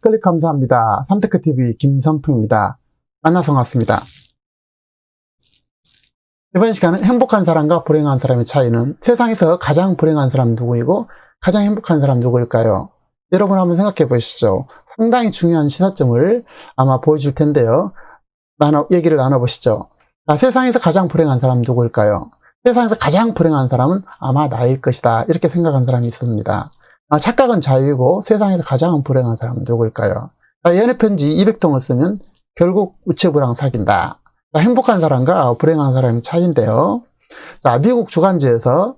클릭 감사합니다. 삼테크TV 김선풍입니다. 만나서 반갑습니다. 이번 시간은 행복한 사람과 불행한 사람의 차이는 세상에서 가장 불행한 사람 누구이고 가장 행복한 사람 누구일까요? 여러분 한번 생각해 보시죠. 상당히 중요한 시사점을 아마 보여줄 텐데요. 나눠, 얘기를 나눠보시죠. 아, 세상에서 가장 불행한 사람 누구일까요? 세상에서 가장 불행한 사람은 아마 나일 것이다. 이렇게 생각한 사람이 있습니다. 아, 착각은 자유고 세상에서 가장 불행한 사람은 누구일까요? 아, 연애편지 200통을 쓰면 결국 우체부랑 사귄다. 아, 행복한 사람과 불행한 사람의 차이인데요. 자, 미국 주간지에서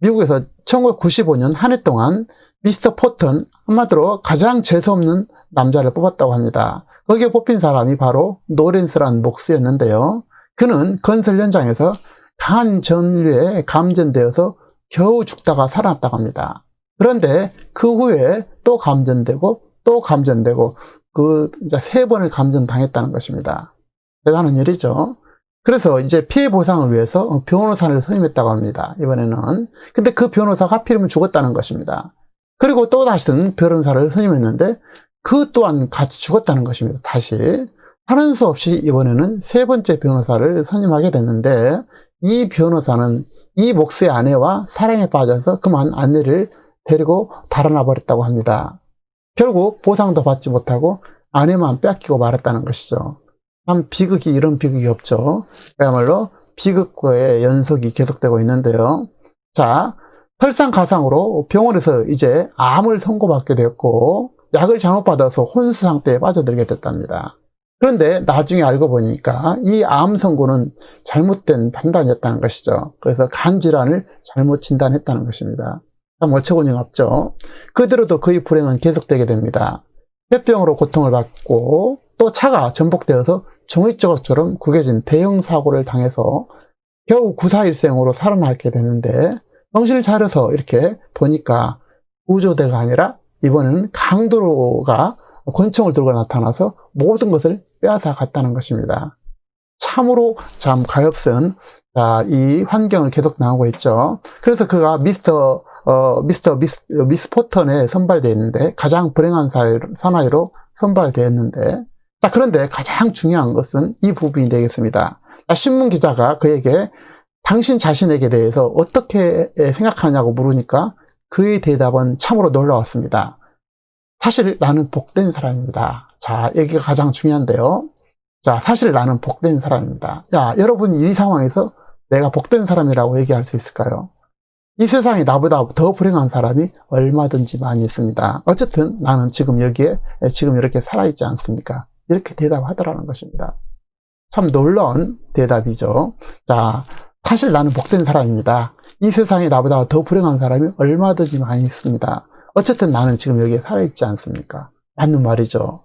미국에서 1995년 한 해 동안 미스터 포턴 한마디로 가장 재수없는 남자를 뽑았다고 합니다. 거기에 뽑힌 사람이 바로 노렌스라는 목수였는데요. 그는 건설 현장에서 강한 전류에 감전되어서 겨우 죽다가 살아났다고 합니다. 그런데 그 후에 또 감전되고 또 감전되고 그 이제 세 번을 감전당했다는 것입니다. 대단한 일이죠. 그래서 이제 피해 보상을 위해서 변호사를 선임했다고 합니다. 이번에는. 근데 그 변호사가 하필이면 죽었다는 것입니다. 그리고 또 다시는 변호사를 선임했는데 그 또한 같이 죽었다는 것입니다. 다시. 하는 수 없이 이번에는 세 번째 변호사를 선임하게 됐는데 이 변호사는 이 목수의 아내와 사랑에 빠져서 그만 아내를 데리고 달아나 버렸다고 합니다. 결국 보상도 받지 못하고 아내만 뺏기고 말았다는 것이죠. 참 비극이 이런 비극이 없죠. 그야말로 비극과의 연속이 계속되고 있는데요. 자, 설상가상으로 병원에서 이제 암을 선고받게 되었고 약을 잘못 받아서 혼수 상태에 빠져들게 됐답니다. 그런데 나중에 알고 보니까 이 암 선고는 잘못된 판단이었다는 것이죠. 그래서 간 질환을 잘못 진단했다는 것입니다. 참 어처구니가 없죠. 그대로도 그의 불행은 계속되게 됩니다. 폐병으로 고통을 받고 또 차가 전복되어서 종이조각처럼 구겨진 대형 사고를 당해서 겨우 구사일생으로 살아나게 되는데 정신을 차려서 이렇게 보니까 우조대가 아니라 이번에는 강도로가 권총을 들고 나타나서 모든 것을 빼앗아 갔다는 것입니다. 참으로 참 가엾은 이 환경을 계속 나오고 있죠. 그래서 그가 미스터 어, 미스터 미스, 미스 포턴에 선발되어 있는데 가장 불행한 사나이로 선발되었는데 자 그런데 가장 중요한 것은 이 부분이 되겠습니다. 신문 기자가 그에게 당신 자신에게 대해서 어떻게 생각하느냐고 물으니까 그의 대답은 참으로 놀라웠습니다. 사실 나는 복된 사람입니다. 자, 여기가 가장 중요한데요. 자, 사실 나는 복된 사람입니다. 야, 여러분 이 상황에서 내가 복된 사람이라고 얘기할 수 있을까요? 이 세상에 나보다 더 불행한 사람이 얼마든지 많이 있습니다. 어쨌든 나는 지금 여기에 지금 이렇게 살아있지 않습니까? 이렇게 대답하더라는 것입니다. 참 놀라운 대답이죠. 자, 사실 나는 복된 사람입니다. 이 세상에 나보다 더 불행한 사람이 얼마든지 많이 있습니다. 어쨌든 나는 지금 여기에 살아있지 않습니까? 맞는 말이죠.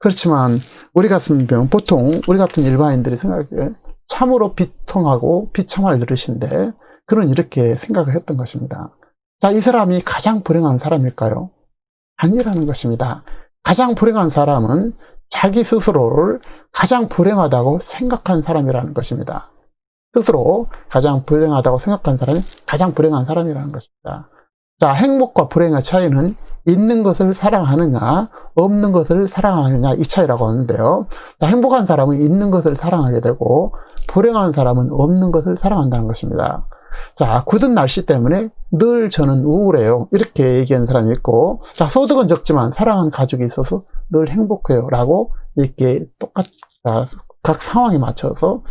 그렇지만 우리 같은 병, 보통 우리 같은 일반인들이 생각하기에 참으로 비통하고 비참할 노릇인데 그는 이렇게 생각을 했던 것입니다. 자, 이 사람이 가장 불행한 사람일까요? 아니라는 것입니다. 가장 불행한 사람은 자기 스스로를 가장 불행하다고 생각한 사람이라는 것입니다. 스스로 가장 불행하다고 생각한 사람이 가장 불행한 사람이라는 것입니다. 자, 행복과 불행의 차이는 있는 것을 사랑하느냐, 없는 것을 사랑하느냐, 이 차이라고 하는데요. 자, 행복한 사람은 있는 것을 사랑하게 되고, 불행한 사람은 없는 것을 사랑한다는 것입니다. 자, 굳은 날씨 때문에 늘 저는 우울해요. 이렇게 얘기하는 사람이 있고, 자, 소득은 적지만 사랑하는 가족이 있어서 늘 행복해요. 라고 이렇게 똑같, 각 상황에 맞춰서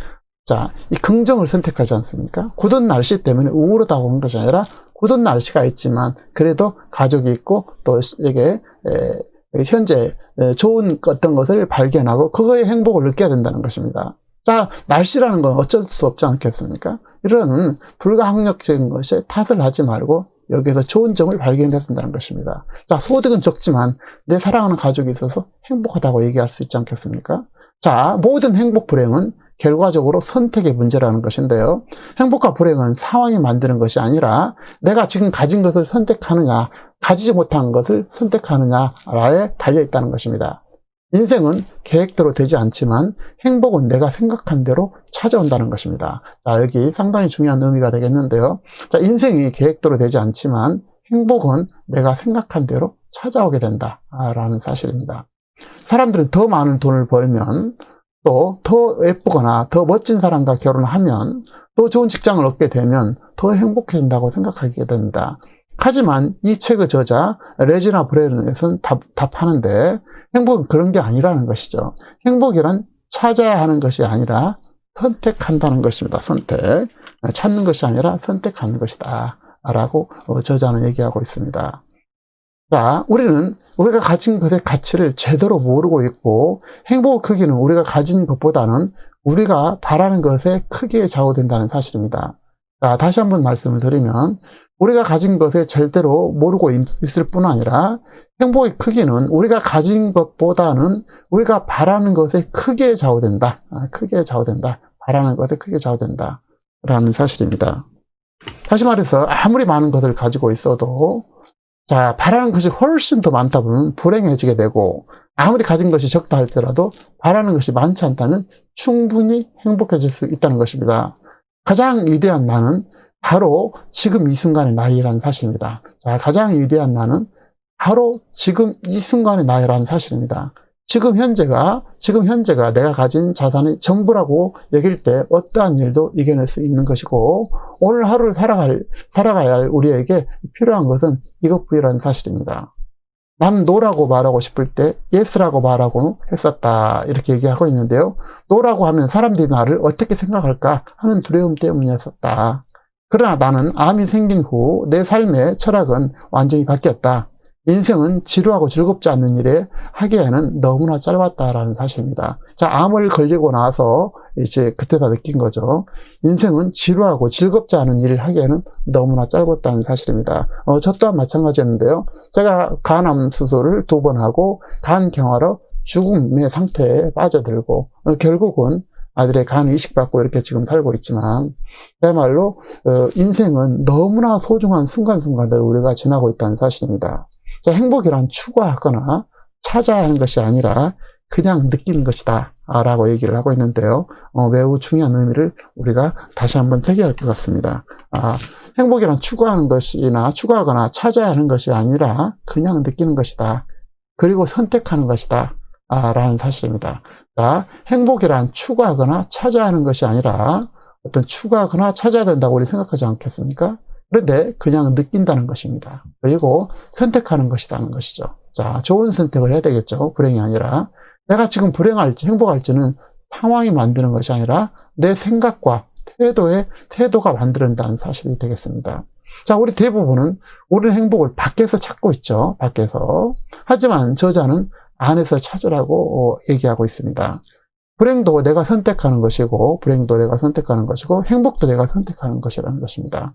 자, 이 긍정을 선택하지 않습니까? 굳은 날씨 때문에 우울하다고 하는 것이 아니라 굳은 날씨가 있지만 그래도 가족이 있고 또 이게 현재 좋은 어떤 것을 발견하고 그거의 행복을 느껴야 된다는 것입니다. 자, 날씨라는 건 어쩔 수 없지 않겠습니까? 이런 불가항력적인 것에 탓을 하지 말고 여기에서 좋은 점을 발견해야 된다는 것입니다. 자, 소득은 적지만 내 사랑하는 가족이 있어서 행복하다고 얘기할 수 있지 않겠습니까? 자, 모든 행복 불행은 결과적으로 선택의 문제라는 것인데요. 행복과 불행은 상황이 만드는 것이 아니라 내가 지금 가진 것을 선택하느냐, 가지지 못한 것을 선택하느냐에 달려 있다는 것입니다. 인생은 계획대로 되지 않지만 행복은 내가 생각한 대로 찾아온다는 것입니다. 자, 여기 상당히 중요한 의미가 되겠는데요. 자, 인생이 계획대로 되지 않지만 행복은 내가 생각한 대로 찾아오게 된다라는 사실입니다. 사람들은 더 많은 돈을 벌면 또 더 예쁘거나 더 멋진 사람과 결혼하면 더 좋은 직장을 얻게 되면 더 행복해진다고 생각하게 됩니다. 하지만 이 책의 저자 레지나 브레는에서는 답, 답하는데 행복은 그런 게 아니라는 것이죠. 행복이란 찾아야 하는 것이 아니라 선택한다는 것입니다. 선택. 찾는 것이 아니라 선택하는 것이다. 라고 어, 저자는 얘기하고 있습니다. 자, 우리는 우리가 가진 것의 가치를 제대로 모르고 있고 행복의 크기는 우리가 가진 것보다는 우리가 바라는 것에 크게 좌우된다는 사실입니다. 자, 다시 한번 말씀을 드리면 우리가 가진 것에 제대로 모르고 있을 뿐 아니라 행복의 크기는 우리가 가진 것보다는 우리가 바라는 것에 크게 좌우된다. 아, 크게 좌우된다. 바라는 것에 크게 좌우된다. 라는 사실입니다. 다시 말해서 아무리 많은 것을 가지고 있어도 자, 바라는 것이 훨씬 더 많다 보면 불행해지게 되고 아무리 가진 것이 적다 할지라도 바라는 것이 많지 않다면 충분히 행복해질 수 있다는 것입니다. 가장 위대한 나는 바로 지금 이 순간의 나이라는 사실입니다. 자, 가장 위대한 나는 바로 지금 이 순간의 나이라는 사실입니다. 지금 현재가, 지금 현재가 내가 가진 자산의 전부라고 여길 때 어떠한 일도 이겨낼 수 있는 것이고, 오늘 하루를 살아갈, 살아가야 할 우리에게 필요한 것은 이것 뿐이라는 사실입니다. 나는 노라고 말하고 싶을 때 예스라고 말하고 했었다. 이렇게 얘기하고 있는데요. 노라고 하면 사람들이 나를 어떻게 생각할까 하는 두려움 때문이었었다. 그러나 나는 암이 생긴 후 내 삶의 철학은 완전히 바뀌었다. 인생은 지루하고 즐겁지 않는 일에 하기에는 너무나 짧았다라는 사실입니다. 자, 암을 걸리고 나서 이제 그때 다 느낀 거죠. 인생은 지루하고 즐겁지 않은 일을 하기에는 너무나 짧았다는 사실입니다. 어, 저 또한 마찬가지였는데요. 제가 간암 수술을 두 번 하고 간 경화로 죽음의 상태에 빠져들고 어, 결국은 아들의 간을 이식받고 이렇게 지금 살고 있지만 그야말로 어, 인생은 너무나 소중한 순간순간들을 우리가 지나고 있다는 사실입니다. 자, 행복이란 추구하거나 찾아야 하는 것이 아니라 그냥 느끼는 것이다. 라고 얘기를 하고 있는데요. 어, 매우 중요한 의미를 우리가 다시 한번 새겨야 할 것 같습니다. 아, 행복이란 추구하는 것이나 추구하거나 찾아야 하는 것이 아니라 그냥 느끼는 것이다. 그리고 선택하는 것이다. 아, 라는 사실입니다. 자, 행복이란 추구하거나 찾아야 하는 것이 아니라 어떤 추구하거나 찾아야 된다고 우리 생각하지 않겠습니까? 그런데 그냥 느낀다는 것입니다. 그리고 선택하는 것이라는 것이죠. 자, 좋은 선택을 해야 되겠죠. 불행이 아니라. 내가 지금 불행할지 행복할지는 상황이 만드는 것이 아니라 내 생각과 태도의 태도가 만들어낸다는 사실이 되겠습니다. 자, 우리 대부분은 우리는 행복을 밖에서 찾고 있죠. 밖에서. 하지만 저자는 안에서 찾으라고 얘기하고 있습니다. 불행도 내가 선택하는 것이고, 불행도 내가 선택하는 것이고, 행복도 내가 선택하는 것이라는 것입니다.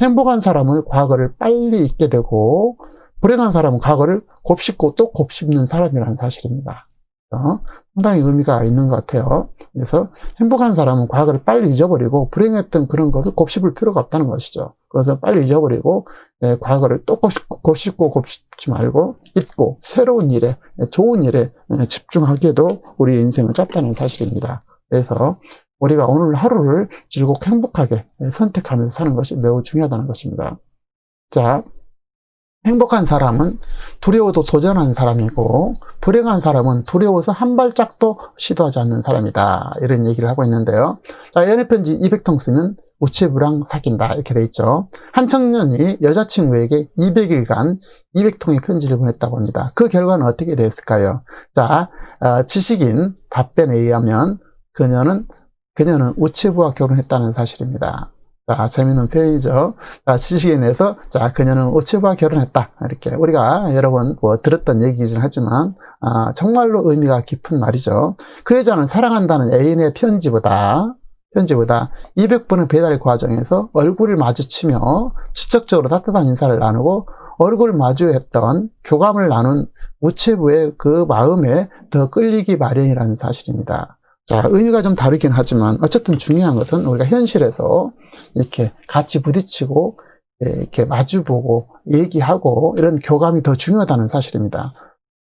행복한 사람은 과거를 빨리 잊게 되고, 불행한 사람은 과거를 곱씹고 또 곱씹는 사람이라는 사실입니다. 어? 상당히 의미가 있는 것 같아요. 그래서 행복한 사람은 과거를 빨리 잊어버리고 불행했던 그런 것을 곱씹을 필요가 없다는 것이죠. 그래서 빨리 잊어버리고 예, 과거를 또 곱씹고, 곱씹고 곱씹지 말고 잊고 새로운 일에 예, 좋은 일에 예, 집중하기에도 우리 인생은 짧다는 사실입니다. 그래서 우리가 오늘 하루를 즐겁고 행복하게 예, 선택하면서 사는 것이 매우 중요하다는 것입니다. 자, 행복한 사람은 두려워도 도전하는 사람이고 불행한 사람은 두려워서 한 발짝도 시도하지 않는 사람이다. 이런 얘기를 하고 있는데요. 자, 연애편지 200통 쓰면 우체부랑 사귄다. 이렇게 돼 있죠. 한 청년이 여자친구에게 200일간 200통의 편지를 보냈다고 합니다. 그 결과는 어떻게 됐을까요? 자, 어, 지식인 답변에 의하면 그녀는 그녀는 우체부와 결혼했다는 사실입니다. 자, 재밌는 표현이죠. 자, 지식인에서, 자, 그녀는 오체부와 결혼했다. 이렇게. 우리가 여러 번 뭐 들었던 얘기이긴 하지만, 아, 정말로 의미가 깊은 말이죠. 그 여자는 사랑한다는 애인의 편지보다, 편지보다 200번의 배달 과정에서 얼굴을 마주치며 지적적으로 따뜻한 인사를 나누고 얼굴 마주했던 교감을 나눈 우체부의 그 마음에 더 끌리기 마련이라는 사실입니다. 자, 의미가 좀 다르긴 하지만 어쨌든 중요한 것은 우리가 현실에서 이렇게 같이 부딪히고 예, 이렇게 마주보고 얘기하고 이런 교감이 더 중요하다는 사실입니다.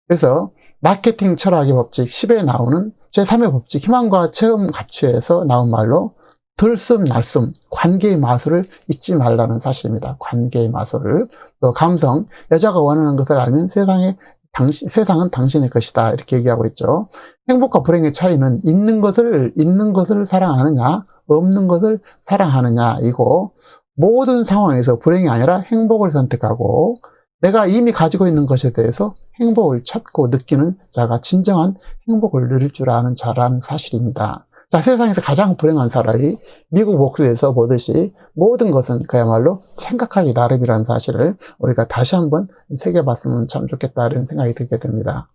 그래서 마케팅 철학의 법칙 10에 나오는 제3의 법칙 희망과 체험 가치에서 나온 말로 들숨 날숨 관계의 마술을 잊지 말라는 사실입니다. 관계의 마술을 또 감성 여자가 원하는 것을 알면 세상에 당신, 세상은 당신의 것이다. 이렇게 얘기하고 있죠. 행복과 불행의 차이는 있는 것을, 있는 것을 사랑하느냐, 없는 것을 사랑하느냐, 이고, 모든 상황에서 불행이 아니라 행복을 선택하고, 내가 이미 가지고 있는 것에 대해서 행복을 찾고 느끼는 자가 진정한 행복을 누릴 줄 아는 자라는 사실입니다. 자, 세상에서 가장 불행한 사람이 미국 목수에서 보듯이 모든 것은 그야말로 생각하기 나름이라는 사실을 우리가 다시 한번 새겨봤으면 참 좋겠다는 생각이 들게 됩니다.